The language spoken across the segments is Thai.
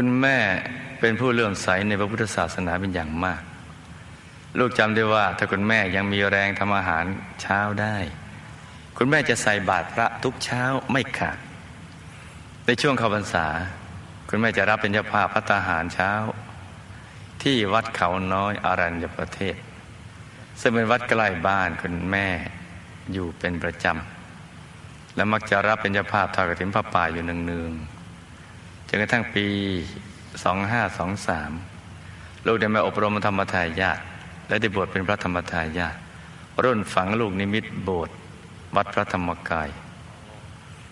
คุณแม่เป็นผู้เลื่อมใสในพระพุทธศาสนาเป็นอย่างมาก ลูกจำได้ว่าถ้าคุณแม่ยังมีแรงทำอาหารเช้าได้ คุณแม่จะใส่บาตรพระทุกเช้าไม่ขาด ในช่วงเข้าพรรษา คุณแม่จะรับเป็นเจ้าภาพพัตาหารเช้า ที่วัดเขาน้อยอารัญญประเทศ ซึ่งเป็นวัดใกล้บ้านคุณแม่อยู่เป็นประจำและมักจะรับเป็นเจ้าภาพทอดกระถิ่นพระป่าอยู่เนืองๆ จนกระทั่งปี 2523 ลูกได้มาอบรมธรรมทายาทและได้บวชเป็นพระธรรมทายาทรุ่นฝังลูกนิมิตโบสถ์วัดพระธรรมกาย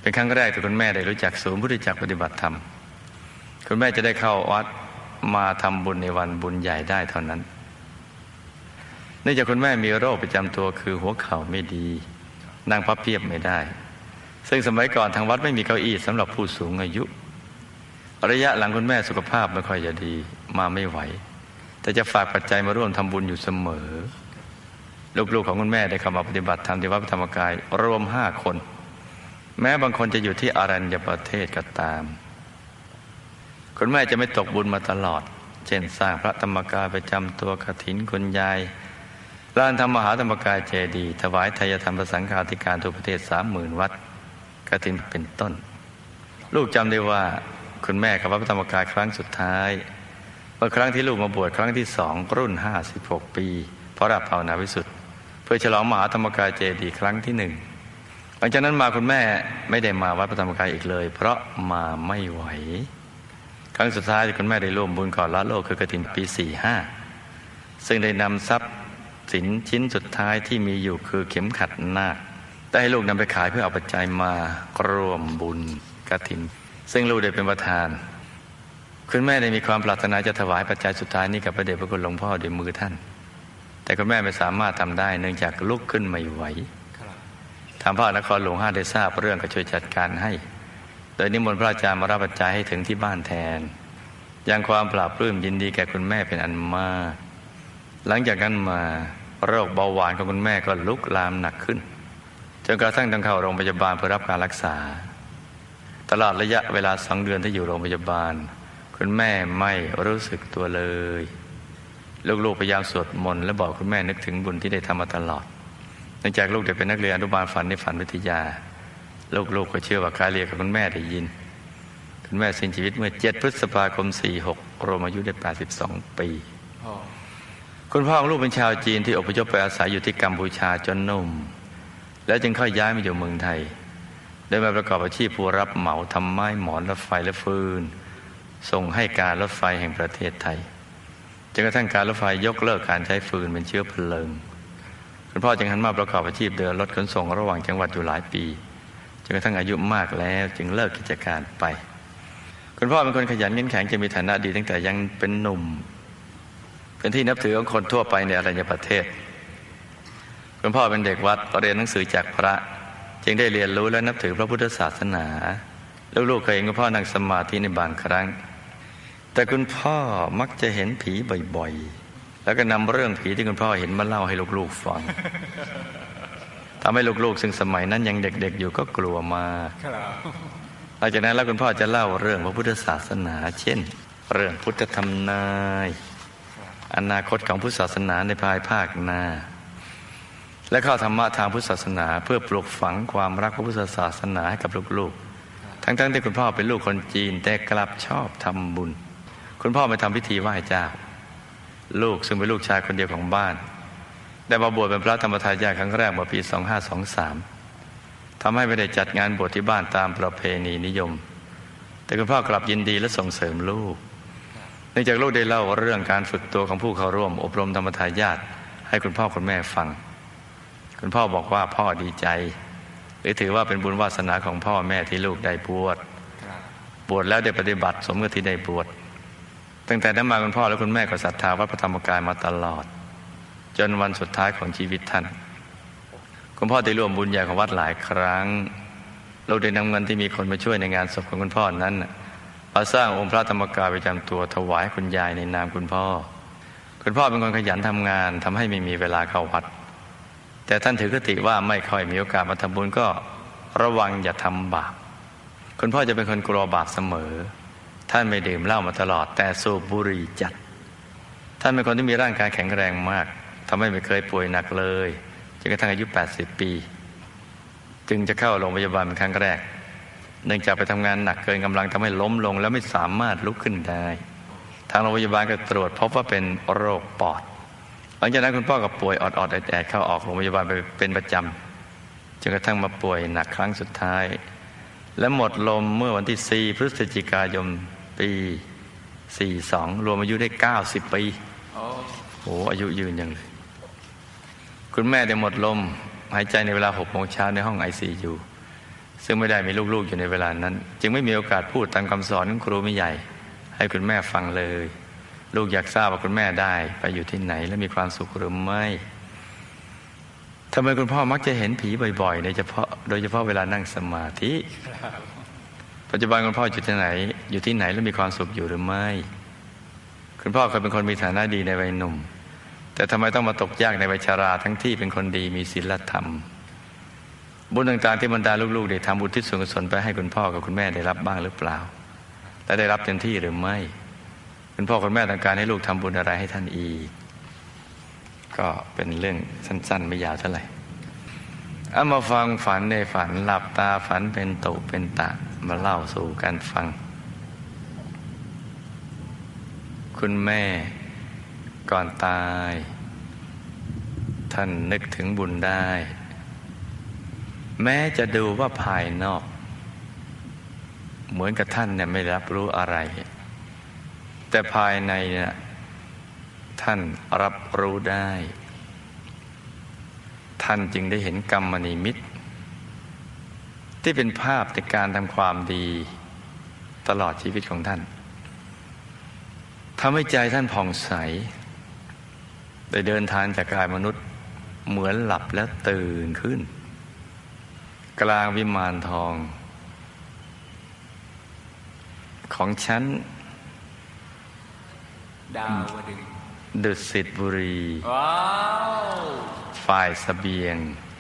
เป็นครั้งแรกที่คุณแม่ได้รู้จักศูนย์พุทธจักรปฏิบัติธรรม คุณแม่จะได้เข้าวัดมาทำบุญในวันบุญใหญ่ได้เท่านั้นเนื่องจากคุณแม่มีโรคประจำตัวคือหัวเข่าไม่ดี นั่งพับเพียบไม่ได้ ซึ่งสมัยก่อนทางวัดไม่มีเก้าอี้สำหรับผู้สูงอายุ ระยะหลังคุณแม่สุขภาพไม่ค่อยจะดีมาไม่ไหว แต่จะฝากปัจจัยมาร่วมทำบุญอยู่เสมอ ลูกๆของคุณแม่ได้เข้ามาปฏิบัติธรรมที่วัดพระธรรมกายรวมห้าคน แม้บางคนจะอยู่ที่อารัญญประเทศก็ตาม คุณแม่จะไม่ตกบุญมาตลอด เช่นสร้างพระธรรมกายประจำตัวกถินคุณยายลานธรรมมหาธรรมกายเจดีถวายทายธรรมประสังฆาธิการทั่วประเทศสามหมื่นวัดกถินเป็นต้น ลูกจำได้ว่า คุณแม่กับพระธรรมกายครั้งสุดท้ายเมื่อครั้งที่ลูกมาบวชครั้งที่สองรุ่นห้าสิบหกปีเพราะรับภาวนาวิสุทธิ์เพื่อฉลองมหาธรรมกายเจดีย์ครั้งที่หนึ่งหลังจากนั้นมาคุณแม่ไม่ได้มาวัดพระธรรมกายอีกเลย เพราะมาไม่ไหว ครั้งสุดท้ายที่คุณแม่ได้ร่วมบุญก่อนละโลกคือกระถินปีสี่ห้าซึ่งได้นำทรัพย์สินชิ้นสุดท้ายที่มีอยู่คือเข็มขัดนาคได้ให้ลูกนำไปขายเพื่อเอาปัจจัยมาร่วมบุญกระถิน ซึ่งลูกได้เป็นประธาน คุณแม่ได้มีความปรารถนาจะถวายปัจจัยสุดท้ายนี้กับพระเดชพระคุณหลวงพ่อด้วยมือท่าน แต่คุณแม่ไม่สามารถทำได้ เนื่องจากลุกขึ้นไม่ไหวทางพระนครหลวงห้าได้ทราบเรื่องก็ช่วยจัดการให้ โดยนิมนต์พระอาจารย์มารับปัจจัยให้ถึงที่บ้านแทน ยังความปราบปลื้มยินดีแก่คุณแม่เป็นอันมาก หลังจากนั้นมาโรคเบาหวานของคุณแม่ก็ลุกลามหนักขึ้นจนกระทั่งต้องเข้าโรงพยาบาลเพื่อรับการรักษา ตลอดระยะเวลาสองเดือนที่อยู่โรงพยาบาล คุณแม่ไม่รู้สึกตัวเลย ลูกๆพยายามสวดมนต์และบอกคุณแม่นึกถึงบุญที่ได้ทำมาตลอดเนื่องจากลูกเด็กเป็นนักเรียนอนุบาลฝันในฝันวิทยา ลูกๆก็เชื่อว่าการเรียกับคุณแม่ได้ยิน คุณแม่สิ้นชีวิตเมื่อ 7 พฤษภาคม 46รมอายุได้ 82 ปีคุณพ่อของลูกเป็นชาวจีนที่อพยพไปอาศัยอยู่ที่กัมพูชาจนหนุ่ม แล้วจึงค่อยย้ายมาอยู่เมืองไทย ได้มาประกอบอาชีพผู้รับเหมาทำไม้หมอนรถไฟและฟืน ส่งให้การรถไฟแห่งประเทศไทยจนกระทั่งการรถไฟยกเลิกการใช้ฟืนเป็นเชื้อเพลิง คุณพ่อจึงหันมาประกอบอาชีพเดินรถขนส่งระหว่างจังหวัดอยู่หลายปีจนกระทั่งอายุมากแล้วจึงเลิกกิจการไป คุณพ่อเป็นคนขยันเงินแข็งจะมีฐานะดีตั้งแต่ยังเป็นหนุ่ม เป็นที่นับถือของคนทั่วไปในอรัญญประเทศ คุณพ่อเป็นเด็กวัดเรียนหนังสือจากพระ จึงได้เรียนรู้และนับถือพระพุทธศาสนา ลูกๆเคยเห็นคุณพ่อนั่งสมาธิในบางครั้ง แต่คุณพ่อมักจะเห็นผีบ่อยๆ แล้วก็นำเรื่องผีที่คุณพ่อเห็นมาเล่าให้ลูกๆฟังทำให้ลูกๆซึ่งสมัยนั้นยังเด็กๆอยู่ก็กลัวมากหลังจากนั้นแล้วคุณพ่อจะเล่าเรื่องพระพุทธศาสนา เช่น เรื่องพุทธธรรมนาย อนาคตของพุทธศาสนาในภายภาคหน้า และเข้อธรรมะทางพุทธศาสนา เพื่อปลูกฝังความรักพระพุทธศาสนาให้กับลูกๆ ทั้งๆที่คุณพ่อเป็นลูกคนจีน แต่กลับชอบทำบุญ คุณพ่อไปทำพิธีไหว้เจ้า ลูกซึ่งเป็นลูกชายคนเดียวของบ้าน ได้มาบวชเป็นพระธรรมทายาทครั้งแรกเมื่อปี 2523ทำให้ไม่ได้จัดงานบวชที่บ้านตามประเพณีนิยม แต่คุณพ่อกลับยินดีและส่งเสริมลูกเนื่องจากลูกได้เล่าเรื่องการฝึกตัวของผู้เข้าร่วม อบรมธรรมทายาทให้คุณพ่อคุณแม่ฟัง คุณพ่อบอกว่าพ่อดีใจ หรือถือว่าเป็นบุญวาสนาของพ่อแม่ที่ลูกได้บวชบวชแล้วได้ปฏิบัติสมกับที่ได้บวชตั้งแต่นั้นมาคุณพ่อและคุณแม่ก็ศรัทธาวัดพระธรรมกายมาตลอด จนวันสุดท้ายของชีวิตท่าน คุณพ่อได้ร่วมบุญใหญ่ของวัดหลายครั้ง เราได้นำเงินที่มีคนมาช่วยในงานศพของคุณพ่อนั้นมาสร้างองค์พระธรรมกายประจำตัวถวายคุณยายในนามคุณพ่อ คุณพ่อเป็นคนขยันทำงานทำให้ไม่มีเวลาเข้าวัด แต่ท่านถือคติว่าไม่ค่อยมีโอกาสมาทำบุญก็ระวังอย่าทำบาปคุณพ่อจะเป็นคนกลัวบาปเสมอ ท่านไม่ดื่มเหล้ามาตลอด แต่สูบบุหรี่จัด ท่านเป็นคนที่มีร่างกายแข็งแรงมากทำให้ไม่เคยป่วยหนักเลยจนกระทั่งอายุ 80 ปี จึงจะเข้าโรงพยาบาลเป็นครั้งแรก เนื่องจากไปทำงานหนักเกินกำลังทำให้ล้มลง แล้วไม่สามารถลุกขึ้นได้ ทางโรงพยาบาลก็ตรวจพบว่าเป็นโรคปอด ลังจากนั้นคุณพ่อก็ป่วยออดๆแอดๆเข้าออกโรงพยาบาลไปเป็นประจำจนกระทั่งมาป่วยหนักครั้งสุดท้าย และหมดลมเมื่อวันที่ 4 พฤศจิกายนปี 42 รวมอายุได้ 90 ปีโอ้โหอายุยืนยังเลย คุณแม่ได้หมดลมหายใจในเวลา6โมงเช้าในห้องไอซียูซึ่งไม่ได้มีลูกๆอยู่ในเวลานั้น จึงไม่มีโอกาสพูดตามคำสอนของครูไม่ใหญ่ ให้คุณแม่ฟังเลย ลูกอยากทราบว่าคุณแม่ได้ ไปอยู่ที่ไหนและมีความสุขหรือไม่ทำไมคุณพ่อมักจะเห็นผีบ่อยๆในเฉพาะโดยเฉพาะเวลานั่งสมาธิ ปัจจุบันคุณพ่ออยู่ที่ไหน อยู่ที่ไหนและมีความสุขอยู่หรือไม่ คุณพ่อเคยเป็นคนมีฐานะดีในวัยหนุ่ม แต่ทำไมต้องมาตกยากในวัยชาราทั้งที่เป็นคนดีมีศีลธรรม บุญต่างๆที่บรรดาลูกๆได้ทำบุญที่ส่วนกุศลไปให้คุณพ่อกับคุณแม่ได้รับบ้างหรือเปล่า และได้รับเต็มที่หรือไม่ คุณพ่อคุณแม่ต้องการให้ลูกทำบุญอะไรให้ท่านอีก ก็เป็นเรื่องสั้น ๆ ไม่ยาวเท่าไหร่เอามาฟังฝันในฝันหลับตาฝันเป็นตุเป็นตะมาเล่าสู่กันฟัง คุณแม่ก่อนตาย ท่านนึกถึงบุญได้ แม้จะดูว่าภายนอก เหมือนกับท่านเนี่ยไม่รับรู้อะไร แต่ภายในเนี่ยท่านรับรู้ได้ ท่านจึงได้เห็นกรรมนิมิต ที่เป็นภาพในการทำความดีตลอดชีวิตของท่านทำให้ใจท่านผ่องใส ได้เดินทางจากกายมนุษย์เหมือนหลับแล้วตื่นขึ้น กลางวิมานทอง ของฉัน ดาวดึงดุสิตบุรีว้าวฝ่ายสเสบียง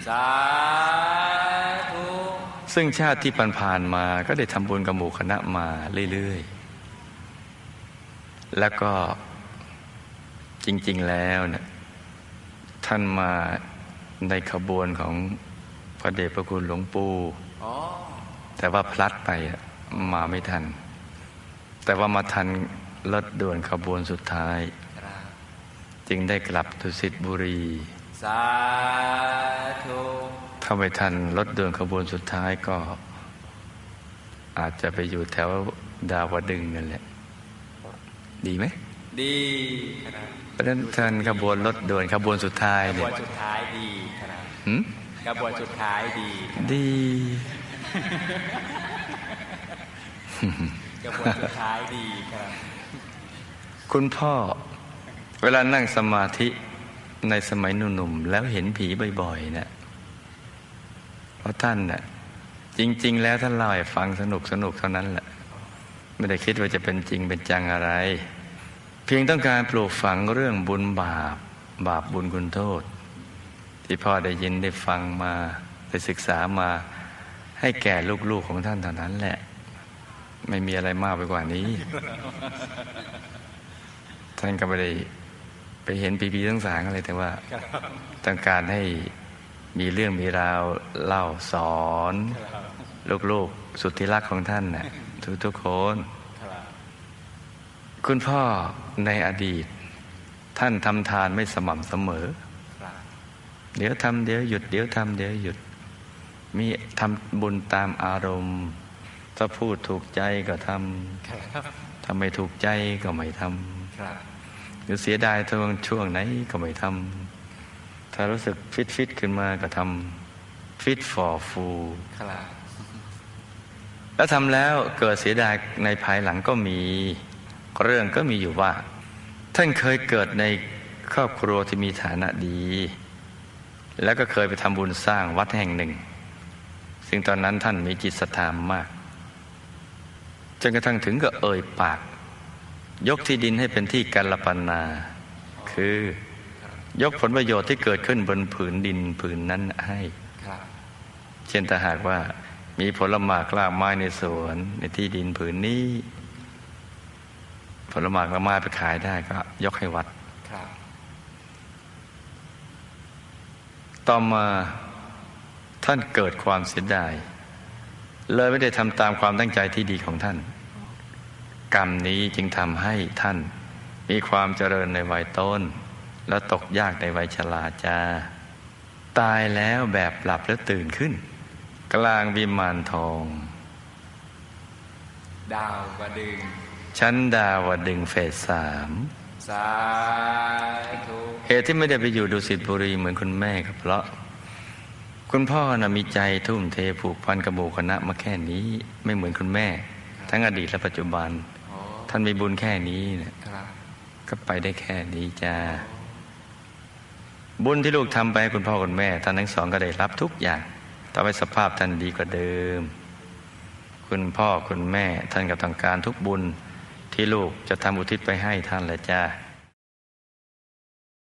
สาธุซึ่งชาติที่ผ่านๆมาก็ได้ทำบุญกับหมู่คณะมาเรื่อยๆ แล้วก็จริง ๆ แล้วเนี่ยท่านมาในขบวนของพระเดชพระคุณหลวงปู่อ๋อแต่ว่าพลัดไปอะมาไม่ทัน แต่ว่ามาทัน รถด่วนขบวนสุดท้ายครับจึงได้กลับดุสิตบุรี สาธุถ้าไม่ทันรถด่วนขบวนสุดท้ายก็ อาจจะไปอยู่แถวดาวดึงส์นั่นแหละ ดีไหม ดีครับเพราะฉะนั้นทันขบวนรถด่วนขบวนสุดท้ายกระบเนี่วยนสุดท้ายดีครับหืมกระบวนสุดท้ายดีครับดีกระบวนสุดท้ายดีครับ คุณพ่อเวลานั่งสมาธิในสมัยหนุ่มๆแล้วเห็นผีบ่อยๆเนะี่ยเพราะท่านน่ะจริง ๆ แล้วท่านเล่าให้ฟังสนุกสนุกๆเท่านั้นแหละไม่ได้คิดว่าจะเป็นจริงเป็นจังอะไร เพียงต้องการปลูกฝังเรื่องบุญบาป บาปบุญคุณโทษ ที่พ่อได้ยินได้ฟังมาได้ศึกษามาให้แก่ลูกๆของท่านเท่านั้นแหละ ไม่มีอะไรมากไปกว่านี้ ท่านก็ไม่ได้ไปเห็นปีพีทั้งสางอะไรแต่ว่า ต้องการให้มีเรื่องมีราวเล่าสอนลูกๆสุดที่รักของท่านน่ะทุกๆคนครับคุณพ่อในอดีต ท่านทำทานไม่สม่ำเสมอครับเดี๋ยวทำเดี๋ยวหยุดเดี๋ยวทำเดี๋ยวหยุด มีทำบุญตามอารมณ์ ถ้าพูดถูกใจก็ทครับำถ้าไม่ถูกใจก็ไม่ทำ ครับหรือเสียดายช่วงช่วงไหนก็ไม่ทำถ้ารู้สึกฟิตฟิตขึ้นมาก็ทำฟิต for ฟูครับแล้วทำแล้วเกิดเสียดายในภายหลังก็มีเรื่องก็มีอยู่ว่า ท่านเคยเกิดในครอบครัวที่มีฐานะดี แล้วก็เคยไปทำบุญสร้างวัดแห่งหนึ่ง ซึ่งตอนนั้นท่านมีจิตศรัทธามากจนกระทั่งถึงกับเอ่ยปาก ยกที่ดินให้เป็นที่กัลปันา คือยกผลประโยชน์ที่เกิดขึ้นบนผืนดินผืนนั้นให้เช่นถ้าหากว่ามีผลหมากลากไม้ในสวนในที่ดินผืนนี้ ผลไม้ละไม้ไปขายได้ก็ ยกให้วัดต่อมาท่านเกิดความเสียดาย เลยไม่ได้ทำตามความตั้งใจที่ดีของท่าน กรรมนี้จึงทำให้ท่าน มีความเจริญในวัยต้น และตกยากในวัยชราจา ตายแล้วแบบหลับแล้วตื่นขึ้น กลางวิมานทอง ดาวบดึง ชั้นดาวดึงส์เฟสสามสาธุเหตุที่ไม่ได้ไปอยู่ดุสิตบุรีเหมือนคุณแม่ก็เพราะ คุณพ่อนะมีใจทุ่มเทผูกพันกับหมู่คณะมาแค่นี้ไม่เหมือนคุณแม่ ทั้งอดีตและปัจจุบันโอ้ ท่านมีบุญแค่นี้เนี่ยครับก็ไปได้แค่นี้จ้าบุญที่ลูกทำไปให้คุณพ่อคุณแม่ท่านทั้งสองก็ได้รับทุกอย่างต่อไปสภาพท่านดีกว่าเดิม คุณพ่อคุณแม่ท่านก็ต้องการทุกบุญที่ลูกจะทำอุทิศไปให้ท่านแหละจ้า